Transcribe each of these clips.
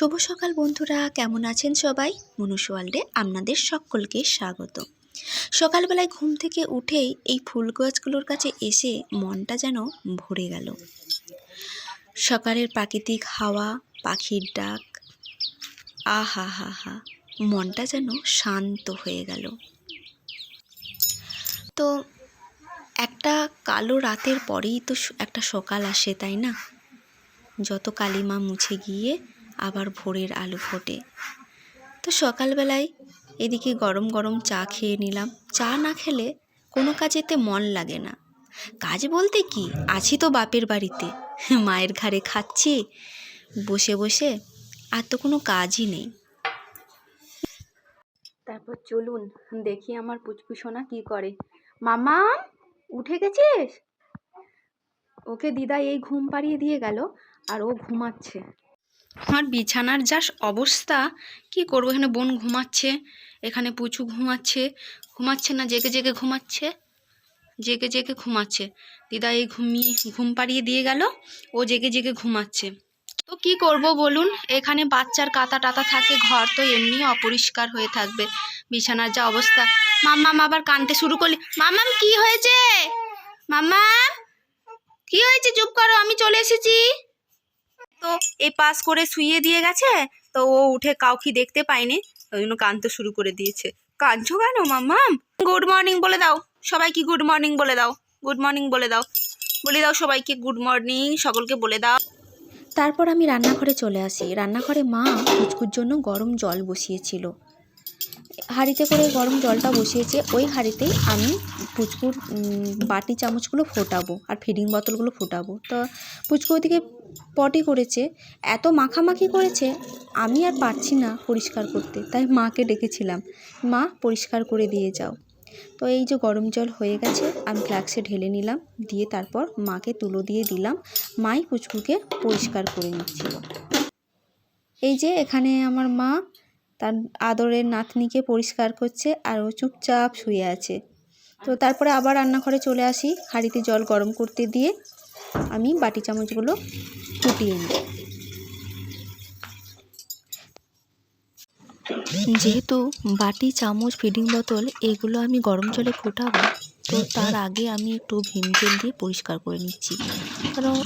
শুভ সকাল বন্ধুরা, কেমন আছেন সবাই? মনুষ ওয়ার্ল্ডে আপনাদের সকলকে স্বাগত। সকালবেলায় ঘুম থেকে উঠেই এই ফুল গাছগুলোর কাছে এসে মনটা যেন ভরে গেল। সকালের প্রাকৃতিক হাওয়া, পাখির ডাক আহা হা হা মনটা যেন শান্ত হয়ে গেল। তো একটা কালো রাতের পরেই তো একটা সকাল আসে, তাই না? যত কালিমা মুছে গিয়ে আবার ভোরের আলো ফোটে। তো সকালবেলায় এদিকে গরম গরম চা খেয়ে নিলাম। চা না খেলে কোনো কাজেতে মন লাগে না। কাজ বলতে কি? আছি তো বাপের বাড়িতে। মায়ের ঘাড়ে খাচ্ছি, বসে বসে আর তো কোনো কাজই নেই। তারপর চলুন, দেখি আমার পুচকু সোনা কি করে। মামা, উঠে গেছিস? ওকে দিদা এই ঘুম পাড়িয়ে দিয়ে গেল আর ও ঘুমাচ্ছে। আমার বিছানার যা অবস্থা, কি করব? এখানে বোন ঘুমাচ্ছে, এখানে পুচু ঘুমাচ্ছে ঘুমাচ্ছে না, জেগে জেগে ঘুমাচ্ছে, জেগে জেগে ঘুমাচ্ছে। দিদা এই ঘুমিয়ে ঘুম পাড়িয়ে দিয়ে গেল, ও জেগে জেগে ঘুমাচ্ছে। তো কি করব বলুন? এখানে বাচ্চার কাতা টাতা থাকে, ঘর তো এমনি অপরিষ্কার হয়ে থাকবে। বিছানার যা অবস্থা। মাম্মাম আবার কানতে শুরু করলি, মাম্মাম, কি হয়েছে? মাম্মা কি হয়েছে? চুপ করো, আমি চলে এসেছি। তো এই পাস করে শুইয়ে দিয়ে গেছে, তো ও উঠে কাউকে দেখতে পায়নি, ওই জন্য কানতে শুরু করে দিয়েছে। কাঁদছো কেন, মাম্মাম? গুড মর্নিং বলে দাও, সবাইকে গুড মর্নিং বলে দাও, গুড মর্নিং বলে দাও বলে দাও সবাইকে গুড মর্নিং, সকলকে বলে দাও। তারপর আমি রান্নাঘরে চলে আসি, রান্নাঘরে মা কুচকুর জন্য গরম জল বসিয়েছিল। হাঁড়িতে করে গরম জলটা বসিয়েছে, ওই হাঁড়িতেই আমি পুচকুর বাটি চামচগুলো ফোটাবো আর ফিডিং বোতলগুলো ফোটাবো। তো পুচকু ওদিকে পটি করেছে, এত মাখামাখি করেছে, আমি আর পারছি না পরিষ্কার করতে, তাই মাকে ডেকেছিলাম, মা, পরিষ্কার করে দিয়ে যাও। তো এই যে গরম জল হয়ে গেছে, আমি ফ্লাক্সে ঢেলে নিলাম, দিয়ে তারপর মাকে তুলো দিয়ে দিলাম, মাই পুচকুকে পরিষ্কার করে নিচ্ছিল। এই যে এখানে আমার মা তার আদরের নাতনিকে পরিষ্কার করছে আর ও চুপচাপ শুয়ে আছে। তো তারপরে আবার রান্নাঘরে চলে আসি। হাঁড়িতে জল গরম করতে দিয়ে আমি বাটি চামচগুলো ফুটিয়ে নিই। যেহেতু বাটি, চামচ, ফিডিং বোতল এগুলো আমি গরম জলে ফোটাবো, তো তার আগে আমি একটু ভিম জেল দিয়ে পরিষ্কার করে নিচ্ছি। কারণ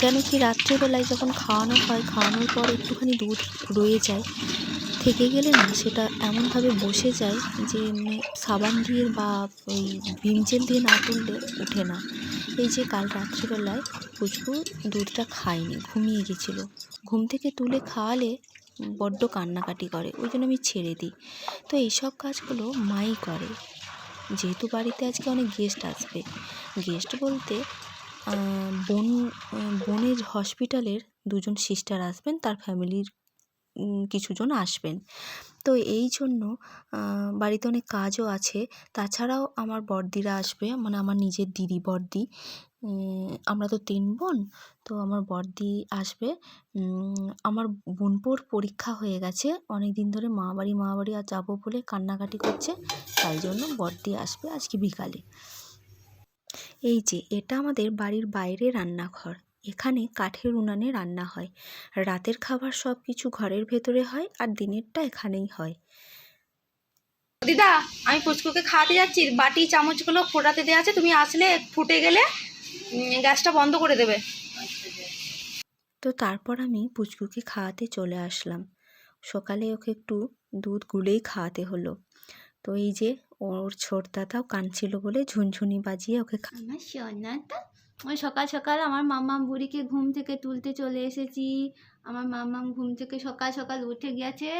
কেন কি রাত্রেবেলায় যখন খাওয়ানো হয়, খাওয়ানোর পর একটুখানি দুধ রয়ে যায় থেকে গেলে না, সেটা এমনভাবে বসে যায় যে মানে সাবান দিয়ে বা ওই ভিম জেল দিয়ে না তুললে ওঠে না। এই যে কাল রাত্রিবেলায় পুচকু দুধটা খায়নি, ঘুমিয়ে গেছিল। ঘুম থেকে তুলে খাওয়ালে বড্ড কান্নাকাটি করে, ওই জন্য আমি ছেড়ে দিই। তো এইসব কাজগুলো মাই করে। যেহেতু বাড়িতে আজকে অনেক গেস্ট আসবে। গেস্ট বলতে বোন বোনের হসপিটালের দুজন সিস্টার আসবেন, তার ফ্যামিলির কিছুজন আসবেন। তো এই জন্য বাড়িতে অনেক কাজও আছে। তাছাড়াও আমার বড়দিরা আসবে মানে আমার নিজের দিদি বড়দি। আমরা তো তিন বোন, তো আমার বড়দি আসবে। আমার বোনপোর পরীক্ষা হয়ে গেছে। অনেক দিন ধরে মা বাড়ি মা বাড়ি আর যাব বলে কান্নাকাটি করছে, তাই জন্য বড়দি আসবে আজকে বিকালে। এই যে, এটা আমাদের বাড়ির বাইরে রান্নাঘর। এখানে কাঠের উনানে রান্না হয়। রাতের খাবার সব কিছু ঘরের ভেতরে হয় আর দিনেরটা এখানেই হয়। দিদা আমি পুচকুকে খাওয়াতে যাচ্ছি। বাটি চামচগুলো ফোটাতে দেওয়া আছে। তুমি আসলে ফুটে গেলে গ্যাসটা বন্ধ করে দেবে। তো তারপর আমি পুচকুকে খাওয়াতে চলে আসলাম। সকালে ওকে একটু দুধ গুলেই খাওয়াতে হলো। তো এই যে ওর ছোট দাদাও কাঁদছিল বলে ঝুনঝুনি বাজিয়ে ওকে খা- সোনাটা ওই সকাল সকাল আমার মাম্মাম বুড়িকে ঘুম থেকে তুলতে চলে এসেছি। আমার মাম্মাম ঘুম থেকে সকাল সকাল উঠে গেছে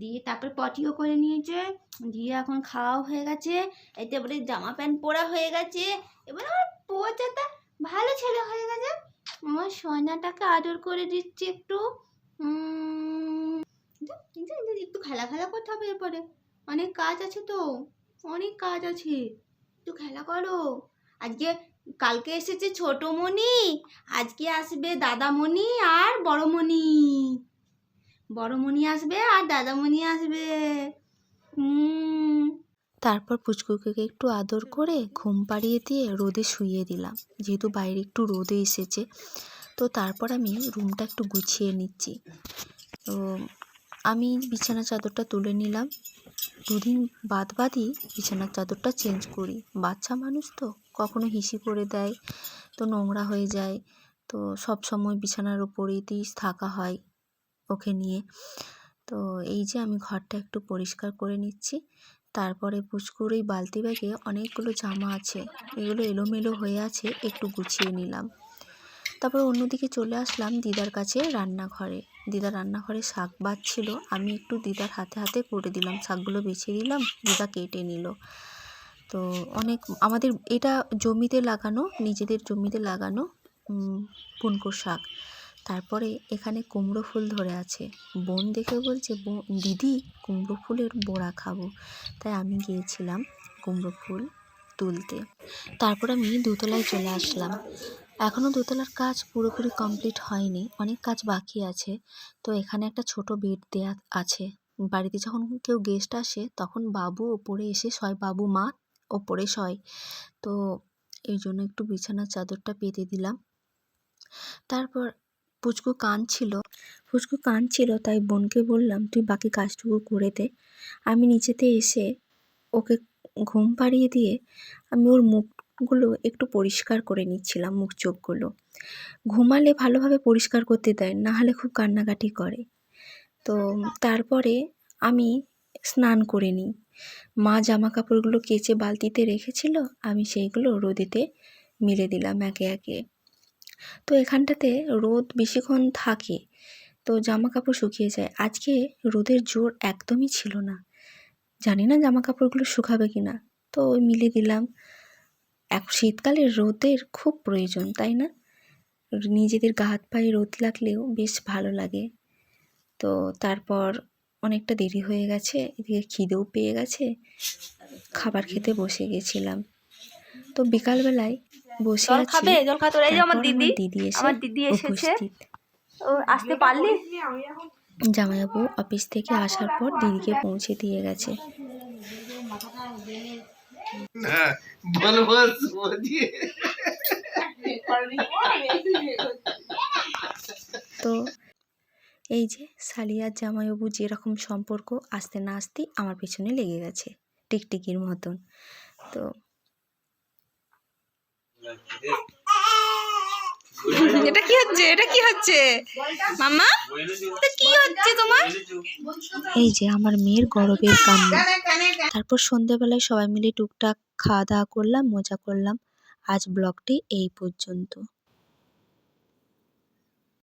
দিয়ে তারপর পটিও করে নিয়েছে, দিয়ে এখন খাওয়াও হয়ে গেছে। এতে এবারে জামা প্যান্ট পরা হয়ে গেছে। এবার আমার পোচাটা ভালো ছেলে হয়ে গেছে। আমার সোনাটাকে আদর করে দিচ্ছি একটু। একটু খেলা খেলা করতে হবে এরপরে। অনেক কাজ আছে তো, অনেক কাজ আছে। একটু খেলা করো। আজকে কালকে এসেছে ছোট মণি, আজকে আসবে দাদামণি আর বড়মণি বড়মণি আসবে আর দাদামণি আসবে। তারপর পুচকুকে একটু আদর করে ঘুম পাড়িয়ে দিয়ে রোদে শুইয়ে দিলাম। যেহেতু বাইরে একটু রোদে এসেছে, তো তারপর আমি রুমটা একটু গুছিয়ে নিচ্ছি। তো আমি বিছানা চাদরটা তুলে নিলাম। দুদিন বাদ বাদই বিছানার চাদরটা চেঞ্জ করি। বাচ্চা মানুষ তো। কখনো হিসি করে দেয়, তো নোংরা হয়ে যায়। তো সব সময় বিছানার উপরেই থাকা হয় ওকে নিয়ে। তো এই যে আমি ঘরটা একটু পরিষ্কার করে নিচ্ছি, তারপরে পুচকুর এই বালতি ব্যাগে অনেকগুলো জামা আছে, এগুলো এলোমেলো হয়ে আছে, একটু গুছিয়ে নিলাম। তারপর অন্যদিকে চলে আসলাম দিদার কাছে রান্নাঘরে। দিদা রান্নাঘরে শাক বাজছিল আমি একটু দিদার হাতে হাতে করে দিলাম, শাকগুলো বেছে দিলাম দিদা কেটে নিল। তো অনেক আমাদের এটা জমিতে লাগানো, নিজেদের জমিতে লাগানো পুনকো শাক। তারপরে এখানে কুমড়ো ফুল ধরে আছে। বোন দেখে বলছে "বোন- দিদি, কুমড়ো ফুলের বড়া খাব। তাই আমি গিয়েছিলাম কুমড়ো ফুল তুলতে। তারপর আমি দোতলায় চলে আসলাম। এখনও দোতলার কাজ পুরোপুরি কমপ্লিট হয়নি, অনেক কাজ বাকি আছে। তো এখানে একটা ছোট বেড দেয়া আছে। বাড়িতে যখন কেউ গেস্ট আসে, তখন বাবু ওপরে এসে শয় বাবু, মা ওপরে শয়। তো এই জন্য একটু বিছানার চাদরটা পেতে দিলাম। তারপর পুচকু কাঁদছিল। পুচকু কাঁদছিল, তাই বোনকে বললাম, তুই বাকি কাজটুকু করে দে। আমি নিচেতে এসে ওকে ঘুম পাড়িয়ে দিয়ে আমি ওর মুখগুলো একটু পরিষ্কার করে নিচ্ছিলাম, মুখ চোখগুলো। ঘুমালে ভালোভাবে পরিষ্কার করতে দেয়, না হলে খুব কান্নাকাটি করে। তো তারপরে আমি স্নান করে নিই। মা জামা কাপড়গুলো কেচে বালতিতে রেখেছিল, আমি সেইগুলো রোদেতে মেলে দিলাম একে একে। তো এখানটাতে রোদ বেশিক্ষণ থাকে, তো জামা কাপড় শুকিয়ে যায়। আজকে রোদের জোর একদমই ছিল না। জানি না জামা কাপড়গুলো শুকাবে কি না তো মিলে দিলাম। এক শীতকালে রোদের খুব প্রয়োজন, তাই না? নিজেদের গা হাত পায়ে রোদ লাগলেও বেশ ভালো লাগে। তো তারপর অনেকটা দেরি হয়ে গেছে এদিকে খিদেও পেয়ে গেছে খাবার খেতে বসে গেছিলাম। তো বিকালবেলায় বসে জল খাবে? জল খাতে এই যে আমার দিদি দিদি এসে আমার দিদি এসেছে। ও আসতে পারলি? জামাইবাবু অফিস থেকে আসার পর দিদিকে পৌঁছে দিয়ে গেছে। হ্যাঁ তো এই যে সালিয়ার জামাইবাবু যেরকম সম্পর্ক আসতে না আসতেই আমার পেছনে লেগে গেছে, টিকটিকির মতন। তো এটা কি হচ্ছে? এটা কি হচ্ছে? এটা কি হচ্ছে তোমার? এই যে আমার মেয়ের গরবের কান্না। তারপর সন্ধেবেলায় সবাই মিলে টুকটাক খাওয়া দাওয়া করলাম, মজা করলাম। আজ ব্লগটি এই পর্যন্ত।